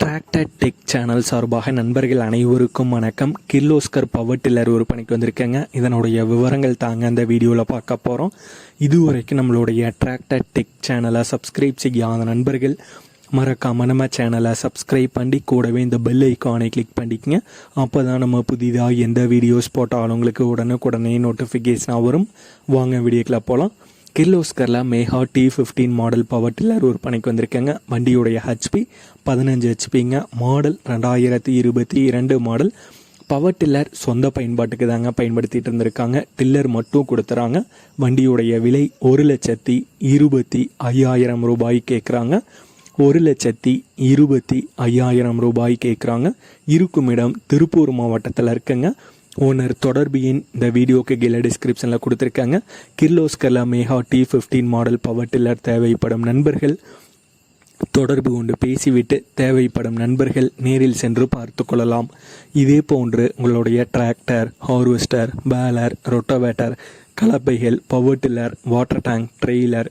Tractor tech channel சார்பாக நண்பர்கள் அனைவருக்கும் வணக்கம். கிர்லோஸ்கர் பவர் டில்லர் விற்பனைக்கு வந்திருக்கேங்க. இதனுடைய விவரங்கள் தாங்க அந்த வீடியோவில் பார்க்க போகிறோம் இதுவரைக்கும் நம்மளுடைய டிராக்டர் டெக் சேனலை சப்ஸ்கிரைப் செய்யாத நண்பர்கள் மறக்காம நம்ம சேனலை சப்ஸ்கிரைப் பண்ணி கூடவே இந்த பெல் ஐக்கானை கிளிக் பண்ணிக்கங்க. அப்போ தான் நம்ம புதிதாக எந்த வீடியோஸ் போட்டாலும் உங்களுக்கு உடனுக்குடனே நோட்டிஃபிகேஷனாக வரும். வாங்க வீடியோக்கில் போகலாம் கிர்லோஸ்கரில் mega T fifteen model power tiller விற்பனைக்கு வந்திருக்கேங்க. வண்டியுடைய ஹெச்பி பதினஞ்சு ஹெச்பிங்க மாடல் ரெண்டாயிரத்தி இருபத்தி இரண்டு மாடல் பவர் டில்லர் சொந்த பயன்பாட்டுக்கு தாங்க பயன்படுத்திட்டு இருந்திருக்காங்க. டில்லர் மட்டும் கொடுத்துறாங்க. வண்டியுடைய விலை ஒரு லட்சத்தி இருபத்தி ஐயாயிரம் ரூபாய் கேட்குறாங்க ஒரு லட்சத்தி இருபத்தி ஐயாயிரம் ரூபாய் கேட்குறாங்க இருக்கும் இடம் திருப்பூர் மாவட்டத்தில் இருக்குங்க. ஓனர் தொடர்பு எண் இந்த வீடியோக்கு கீழே டிஸ்கிரிப்ஷனில் கொடுத்துருக்காங்க. கிர்லோஸ்கர்லா mega T fifteen model power tiller தேவைப்படும் நண்பர்கள். தொடர்பு கொண்டு பேசிவிட்டு தேவைப்படும் நண்பர்கள் நேரில் சென்று பார்த்து கொள்ளலாம். இதே போன்று உங்களுடைய tractor harvester baler rotavator கலப்பைகள் power tiller water tank trailer